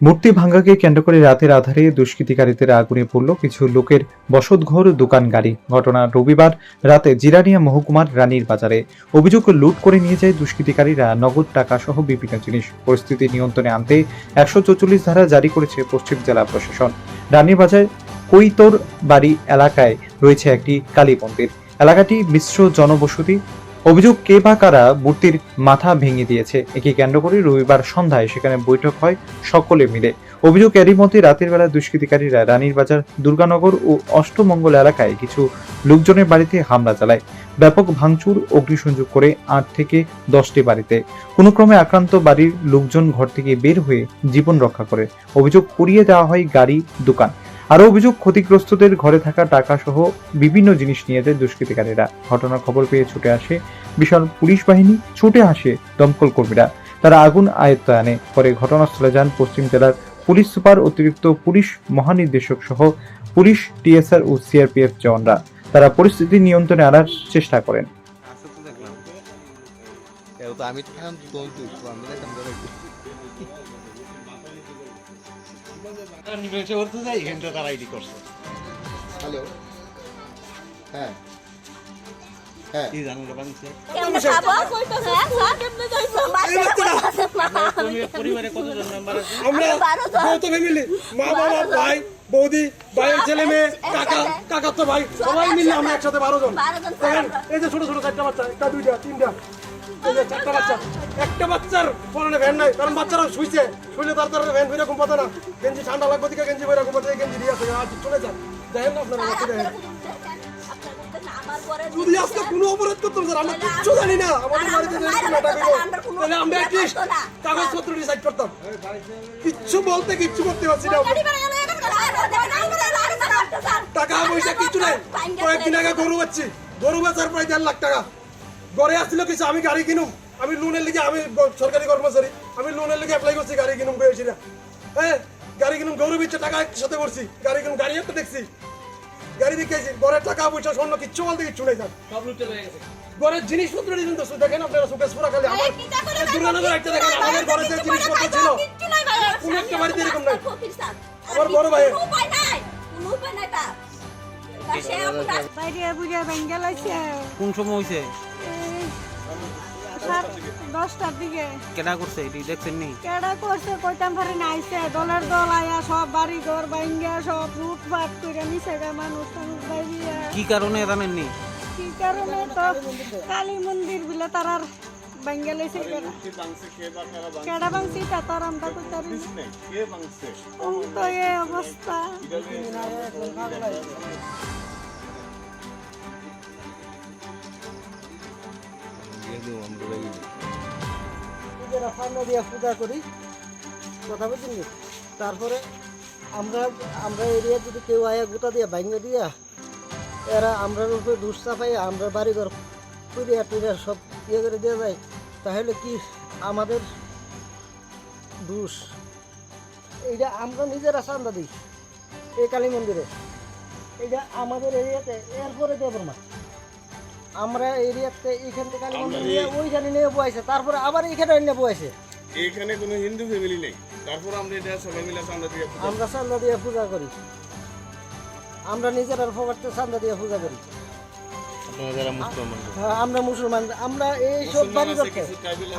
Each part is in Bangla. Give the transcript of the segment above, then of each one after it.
মূর্তি ভাঙ্গাকে কেন্দ্র করে রাতের আধারে দুষ্কৃতিকারীদের আগুনে পড়ল কিছু লোকের বসতঘর, দোকান, গাড়ি। ঘটনা রবিবার রাতে জিরানিয়া মহকুমার রানীর বাজারে। অভিযোগ লুট করে নিয়ে যায় দুষ্কৃতিকারীরা নগদ টাকা সহ বিভিন্ন জিনিস। পরিস্থিতি নিয়ন্ত্রণে আনতে একশো চৌচল্লিশ ধারা জারি করেছে পশ্চিম জেলা প্রশাসন। রানীর বাজার কৈতর বাড়ি এলাকায় রয়েছে একটি কালী মন্দির। এলাকাটি মিশ্র জনবসতি। অভিযোগ কে বা কারা মূর্তির মাথা ভেঙে দিয়েছে, একে কেন্দ্র করে রবিবার সন্ধ্যায় সেখানে বৈঠক হয় সকলে মিলে। অভিযোগ এরই মধ্যে রাতের বেলা দুষ্কৃতিকারীরা রানীর বাজার, দুর্গানগর ও অষ্টমঙ্গল এলাকায় কিছু লোকজনের বাড়িতে হামলা চালায়। ব্যাপক ভাঙচুর, অগ্নিসংযোগ করে আট থেকে দশটি বাড়িতে। কোনো ক্রমে আক্রান্ত বাড়ির লোকজন ঘর থেকে বের হয়ে জীবন রক্ষা করে। অভিযোগ পুড়িয়ে দেওয়া হয় গাড়ি, দোকান। আরও অভিযোগ ক্ষতিগ্রস্তদের ঘরে থাকা টাকা সহ বিভিন্ন জিনিস নিয়ে যায় দুষ্কৃতিকারীরা। ঘটনার খবর পেয়ে ছুটে আসে বিশাল পুলিশ বাহিনী ছুটে আসে দমকল কর্মীরা। তারা আগুন আয়ত্ত আনে। পরে ঘটনাস্থলে যান পশ্চিম জেলার পুলিশ সুপার অতিরিক্ত পুলিশ মহানির্দেশক সহ পুলিশ টিএসআর ও সিআরপিএফ জওয়ানরা। তারা পরিস্থিতি নিয়ন্ত্রণে আনার চেষ্টা করেন। আসো তো দেখলাম। এও তো আমি বৌদি ভাইয়ের ছেলে মেয়ে কাকা কাকার তো ভাই সবাই মিলে আমরা একসাথে বারো জন এই যে ছোট ছোট চারটা বাচ্চা, একটা, দুইটা, তিনটা। একটা বাচ্চার পরনে ভ্যান নাই, কারণ বাচ্চারা শুইছে। শুইলে তার তার ভ্যান ভরে ঘুমাতে না। গেঞ্জি ঠান্ডা লাগবে দিকে, গেঞ্জি ভরে ঘুমাতে গেঞ্জি দিয়ে আছে আজ চলে যান। দেখেন না আপনারা বাচ্চা দেখেন। যদি আজকে কোনো অপরাধ করতাম স্যার আমরা কিচ্ছু জানি না। আমাদের বাড়িতে তাহলে আমরা অ্যাটলিস্ট কাগজপত্র ডিসাইড করতাম। কিচ্ছু বলতে কিচ্ছু করতে পারছি না। টাকা পয়সা কিচ্ছু নাই। কয়েকদিন আগে গরু বেচছি। গরু বেচার প্রায় দেড় লাখ টাকা। ঘরে আসছিল কিছু আমি গাড়ি কিনুম আমি লোনের লিগে আমি সরকারি কর্মচারী আমি লোনের লিগে অ্যাপ্লাই করছি গাড়ি কিনুম পেয়েছি না হ্যাঁ গাড়ি কিনুম গরু বেচে টাকা একসাথে করছি গাড়ি কিনুম গাড়ি একটা দেখছি গাড়ি দেখেছি ঘরের টাকা পয়সা স্বর্ণ কিচ্ছু বলতে কিচ্ছু নেই স্যার ঘরের জিনিসপত্র নিয়ে তো দেখেন আপনারা সুকেশ পুরা খালি আমার দুর্গানগর একটা দেখেন আমাদের ঘরে যে জিনিসপত্র ছিল কোনো একটা বাড়িতে এরকম নাই। আমার বড়। উপায় নাই উপায় নাই বাইরে বুঝে লাগছে কোন সময় হয়েছে দশটার দিকে। কেনা করছে এটি? দেখছেন নি? কেডা করছে কইতাম পারে না আইছে। দলের দল আয়া সব বাড়ি ঘর ভাঙ্গা সব লুটপাট করে নিছে গা মানুষ টানুষ বাইরিয়া কি কারণে জানেন নি? কি কারণে তো কালী মন্দির বিলে তারার ভাঙ্গে লাইছে কেডা কেডা ভাঙছি তা তার আমরা কইতারি তো এই অবস্থা। নিজেরা পূজা করি তারপরে আমরা আমরা এরিয়া যদি কেউ আয়া গোটা দিয়া ভাঙে দিয়া, এরা আমরার উপরে চাপাই আমরা বাড়িঘর পুরিয়া টুরিয়া সব ইয়ে করে দিয়ে যায়, তাহলে কি আমাদের দুষ? এইটা আমরা নিজেরা চান্দা দিই, এই কালী মন্দিরে। এইটা আমাদের এরিয়াতে, এরপরে দেব না। আমরা এরিয়াতে এইখান থেকে ওইখানে নিয়ে বয়েছে তারপরে আবার এইখানে নিয়ে বয়েছে এখানে কোনো হিন্দু ফ্যামিলি নেই। তারপর আমরা এটা সবাই মিলে চান্দা দিয়ে আমরা চান্দা দিয়ে পূজা করি। আমরা নিজেরা ফোকাটতে চান্দা দিয়ে পূজা করি। মুসলমান হ্যাঁ, আমরা মুসলমান। আমরা এই সব বাড়ি করতে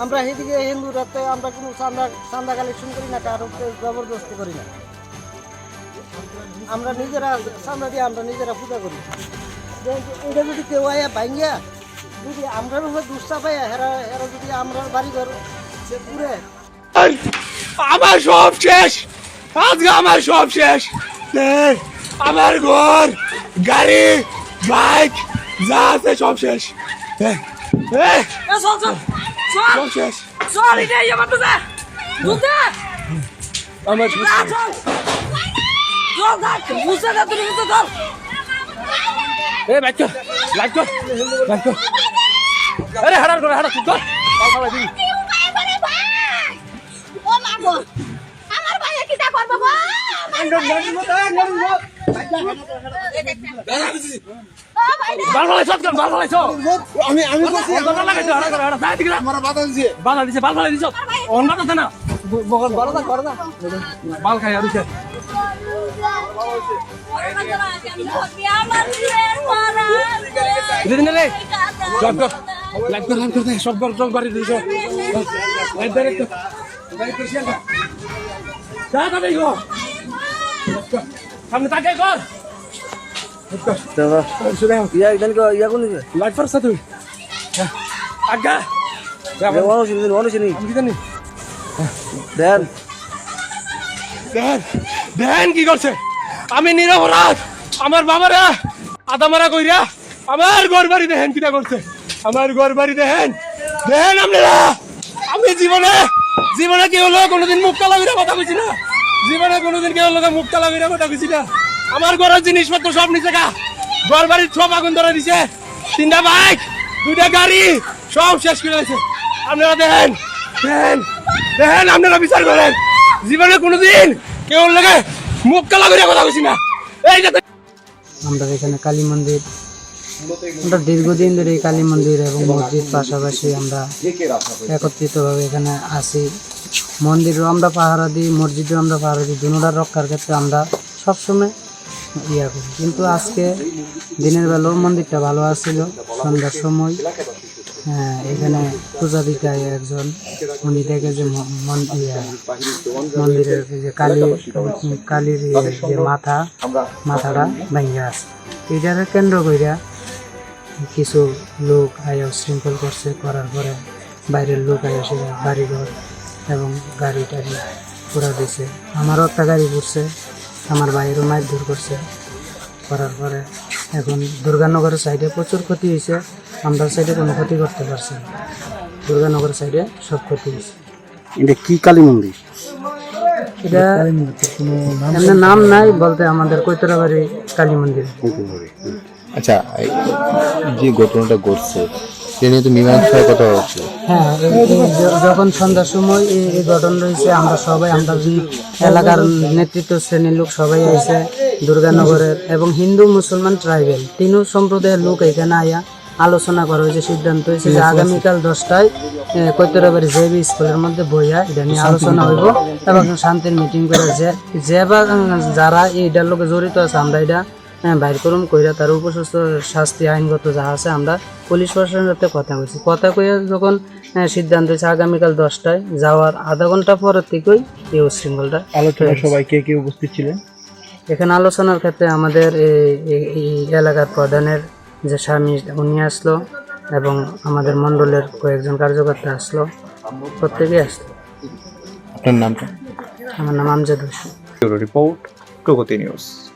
আমরা সেদিকে হিন্দু রাতে আমরা কোনো চান্দা চান্দা কালেকশন করি না কারও জবরদস্তি করি না। আমরা নিজেরা চান্দা দিয়ে আমরা নিজেরা পূজা করি। এটা যদি কেউ আয়া ভাঙ্গিয়া যদি আমরা পাইয়া হেরা হেরা যদি আমরা বাড়ি ঘর সে পুরে আমার সব শেষ। আজকে আমার সব শেষ। আমার ঘর গাড়ি বাইক যা আছে সব শেষ। দেখ, দেখ, সব শেষ আমার এ বাইক কর লাইট কর লাইট কর আরে হাড়ার করে হাড়া কর ও মা গো আমার ভাইয়া কি তা করব গো? আমার ভাইয়া- আমি আমি বাধা দিছে। বাধা দিছে বাল ফালাই দিছ অন বাধা দে না বড় না বড় না বাল খাই আর দিদি নে সব কর লাইক কর লাইক কর সব কর সব বাড়ি দিছ লাইক ডাইরেক্ট শেয়ার কর যা তা গো সামনে ইয়া ইয়া চিনি চিনি দেন। দেন দেন কি করছে? আমি নিরপরাধ। আমার বাবারা আদা মারা কইরা আমার ঘর বাড়ি দেখেন কিটা করছে। আমার ঘর বাড়ি দেখেন দেখেন আপনারা। আমি জীবনে জীবনে কেউ লোক কোনোদিন মুখ কইরা কথা কইছি না। জীবনে কোনোদিন কেউ লোক মুখ কইরা কথা কইছি না। আমার ঘরের জিনিসপত্র সব নিচে গা। ঘর বাড়ির সব আগুন ধরে দিছে। তিনটা বাইক, দুইটা গাড়ি, সব শেষ করে আপনারা দেখেন দেখেন দেখেন, আপনারা বিচার করেন। জীবনে কোনোদিন কেউ লাগে মুখ কালা করে কথা কইছি না। এই যে আমরা এখানে কালী মন্দির। আমরা দীর্ঘদিন ধরে কালী মন্দির এবং মসজিদ পাশাপাশি আমরা একত্রিতভাবে এখানে আসি মন্দিরও আমরা পাহারা দিই, মসজিদও আমরা পাহারা দিই। দুটার রক্ষার ক্ষেত্রে আমরা সবসময় ইয়া করি। কিন্তু আজকে দিনের বেলাও মন্দিরটা ভালো আসছিল সন্ধ্যার সময়। এখানে পূজা দিতে একজন উনি দেখে যে ইয়া, মন্দিরের যে কালী কালীর ইয়ে যে মাথা মাথাটা ভেঙে আছে। এটাকে কেন্দ্র কইরা কিছু লোক আয়া শৃঙ্খল করছে করার পরে বাইরের লোক আয়া বাড়িঘর এবং গাড়ি টাড়ি পুরা দিছে। আমারও একটা গাড়ি পড়ছে আমার ভাইয়েরও মাইর দূর করছে করার পরে এখন দুর্গানগরের সাইডে প্রচুর ক্ষতি হয়েছে। আমরা সাইডে কোনো ক্ষতি করতে পারছি না। দুর্গানগরের সাইডে সব ক্ষতি হয়েছে। এটা কি কালী মন্দির? এটা এমনি নাম নাই বলতে আমাদের কৈতরাবাড়ি কালী মন্দির। আচ্ছা যে ঘটনাটা ঘটছে সে নিয়ে তো মীমাংসার কথা হচ্ছে। হ্যাঁ যখন সন্ধ্যার সময় এই এই ঘটনা রয়েছে আমরা সবাই আমরা এলাকার নেতৃত্ব শ্রেণির লোক সবাই আছে দুর্গানগরের এবং হিন্দু মুসলমান ট্রাইবেল। তিনও সম্প্রদায়ের লোক এখানে আয়া আলোচনা করা হয়েছে সিদ্ধান্ত হয়েছে যে আগামীকাল দশটায় কৈতরাবাড়ি জেবি স্কুলের মধ্যে বইয়া এটা নিয়ে আলোচনা হইব এবং শান্তির মিটিং করে যে যে বা যারা এইটার লোকে জড়িত আছে আমরা এটা বাইর করুম কইরা তার উপযুক্ত শাস্তি আইনগত যা আছে আমরা পুলিশ প্রশাসনের সাথে কথা কইছি। কথা কইয়া যখন সিদ্ধান্ত হয়েছে আগামীকাল দশটায় যাওয়ার আধা ঘণ্টা পরের থেকেই এই উশৃঙ্খলটা আলোচনা সবাই কে কে উপস্থিত ছিলেন? এখানে আলোচনার ক্ষেত্রে আমাদের এই- এলাকার প্রধানের যে স্বামী উনি আসলো এবং আমাদের মণ্ডলের কয়েকজন কার্যকর্তা আসলো। প্রত্যেকেই আসলো। আপনার নামটা? আমার নাম Amjad Hossain. Report Pragati news.